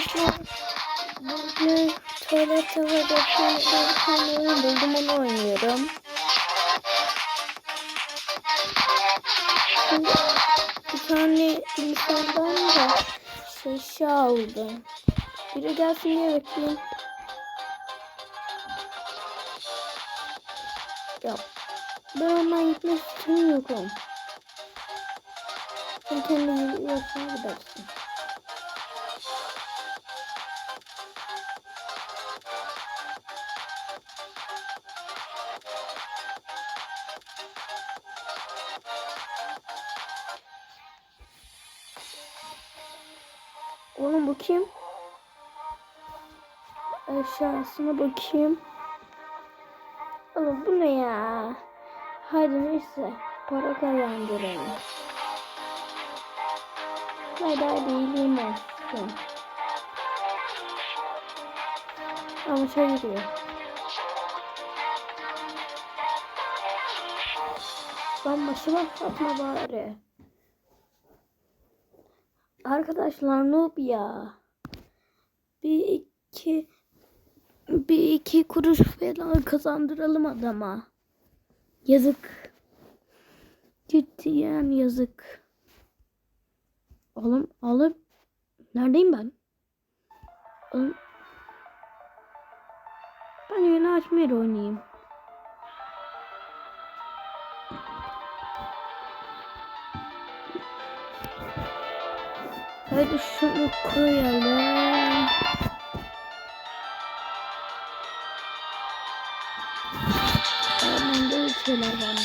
arkadaşlar bugün tuvalet havada bir oyun buldum onu oynuyorum. Şimdi bir tane insandan da şey, aldım. Biri gelsin diye bekliyorum. Ya ben ondan gitmek istemiyorum. Sen kendin gidiyorsan gidersin. Oğlum bu kim? Aşağısına bakayım. Oğlum bu ne ya? Hadi neyse. Para kazandıralım. Hadi hadi iyiliğim olsun. Ama şey gidiyor. Ben başıma atma bari. Arkadaşlar noob ya. Bir iki bir iki kuruş falan kazandıralım adama. Yazık. Ciddiyen yazık. Oğlum alıp neredeyim ben? Oğlum ben yeni açma yeri oynayayım. Hadi şunu koyalım. Aman böyle şeyler var.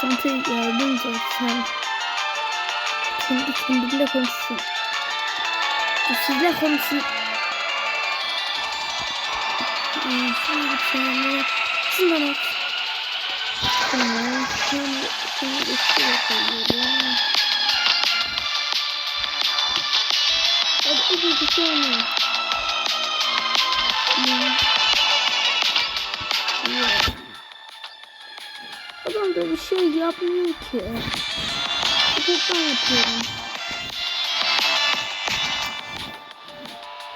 Sen tek yardımcı sen kendi kendinle konuşsun. Sizle konuşsun. Şimdi bir tane şundan at. Tamam. Şimdi şimdi üstüne koyuyorum. Hadi iyi bir şey olmuyor. Adam da bir şey yapmıyor ki. Ben yapıyorum.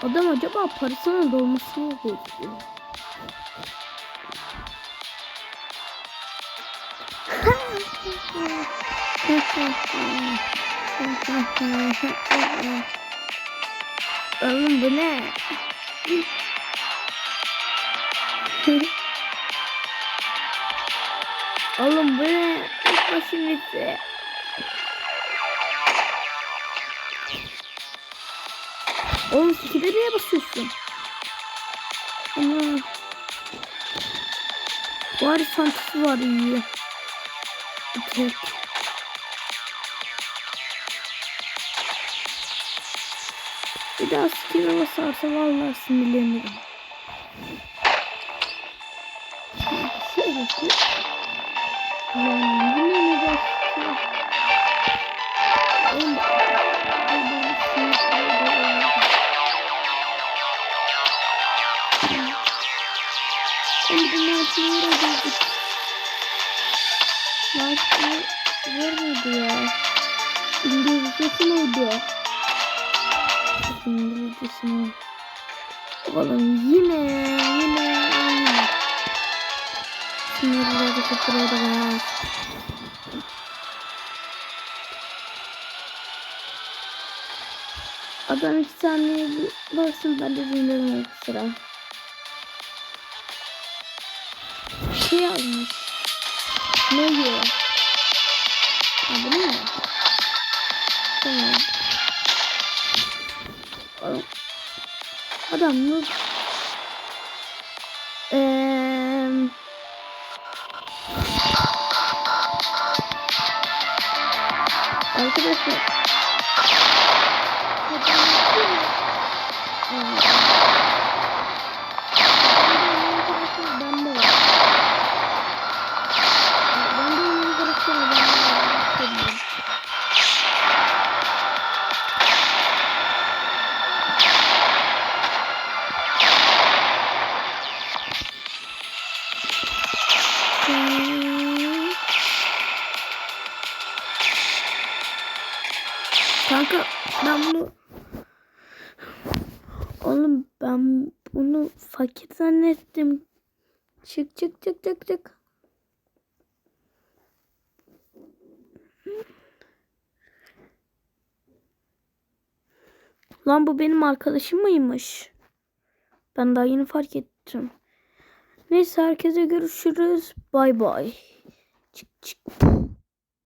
Adam acaba parasının dolmasını bekliyor? Oğlum bu ne? Oğlum bu ne? Başım bitti. Oğlum sikide niye basıyorsun? Aman. Bari santisi var iyi. Tek. Bir daha sikide basarsa vallahi sinirlenirim. Bir. Lan yine mi bastı? Oğlum. ay ben sinirleniyorum. Martı'yı vurmadı ya. İngilizcesi neydi? İngilizcesi ne? Oğlum yine yine aynı. Sinirleri kapırıyordu ya. Adam iki saniye baksın ben de dinlerim sıra. şey yazmış. Ne diyor? Ha bu ne? Tamam. Oğlum, Adam yok. Eee... Arkadaşlar. Evet. Kanka ben bunu Oğlum ben bunu fakir zannettim. Çık çık çık çık çık. Lan bu benim arkadaşım mıymış? Ben daha yeni fark ettim. Neyse herkese görüşürüz. Bay bay. Çık çık.